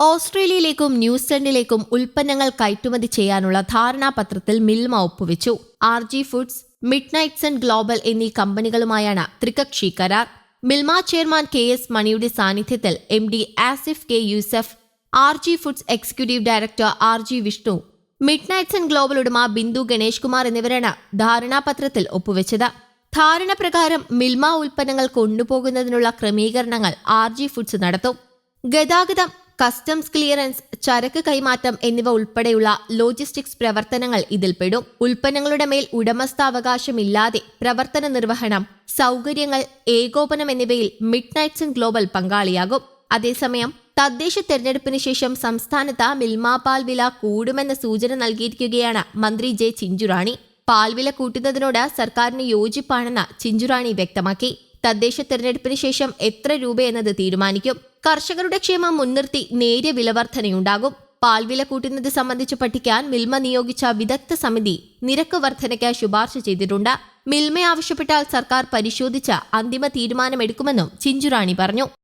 ഓസ്ട്രേലിയയിലേക്കും ന്യൂസിലൻഡിലേക്കും ഉൽപ്പന്നങ്ങൾ കയറ്റുമതി ചെയ്യാനുള്ള ധാരണാപത്രത്തിൽ മിൽമ ഒപ്പുവെച്ചു. R G foods midnights and global എന്നീ കമ്പനികളുമായാണ് ത്രികക്ഷി കരാർ. മിൽമ ചെയർമാൻ കെ എസ് മണിയുടെ സാന്നിധ്യത്തിൽ M D Asif K Yousuf R G foods executive director R G Vishnu midnights and global ഉടമ ബിന്ദു ഗണേഷ് കുമാർ എന്നിവരാണ് ധാരണാപത്രത്തിൽ ഒപ്പുവെച്ചത്. ധാരണ പ്രകാരം മിൽമ ഉൽപ്പന്നങ്ങൾ കൊണ്ടുപോകുന്നതിനുള്ള ക്രമീകരണങ്ങൾ ആർ ജി ഫുഡ്സ് നടത്തും. ഗതാഗതം കസ്റ്റംസ് ക്ലിയറൻസ് ചരക്ക് കൈമാറ്റം എന്നിവ ഉൾപ്പെടെയുള്ള ലോജിസ്റ്റിക്സ് പ്രവർത്തനങ്ങൾ ഇതിൽപ്പെടും ഉൽപ്പന്നങ്ങളുടെ മേൽ ഉടമസ്ഥാവകാശമില്ലാതെ പ്രവർത്തന നിർവഹണം സൗകര്യങ്ങൾ ഏകോപനം എന്നിവയിൽ മിഡ് നൈറ്റ്സ് ഗ്ലോബൽ പങ്കാളിയാകും. അതേസമയം തദ്ദേശ തെരഞ്ഞെടുപ്പിന് ശേഷം സംസ്ഥാനത്ത് മിൽമ പാൽ വില കൂടുമെന്ന സൂചന നൽകിയിരിക്കുകയാണ് മന്ത്രി ജെ ചിഞ്ചുറാണി. പാൽവില കൂട്ടുന്നതിനോട് സർക്കാരിന് യോജിപ്പാണെന്ന് ചിഞ്ചുറാണി വ്യക്തമാക്കി. തദ്ദേശ തെരഞ്ഞെടുപ്പിന് ശേഷം എത്ര രൂപയെന്നത് തീരുമാനിക്കും. കർഷകരുടെ ക്ഷേമം മുൻനിർത്തി നേരിയ വിലവർധനയുണ്ടാകും പാൽവില കൂട്ടുന്നത് സംബന്ധിച്ച് പഠിക്കാൻ മിൽമ നിയോഗിച്ച വിദഗ്ധ സമിതി നിരക്ക് വർധനയ്ക്ക് ശുപാർശ ചെയ്തിട്ടുണ്ട്. മിൽമ ആവശ്യപ്പെട്ടാൽ സർക്കാർ പരിശോധിച്ച് അന്തിമ തീരുമാനമെടുക്കുമെന്നും ചിഞ്ചുറാണി പറഞ്ഞു.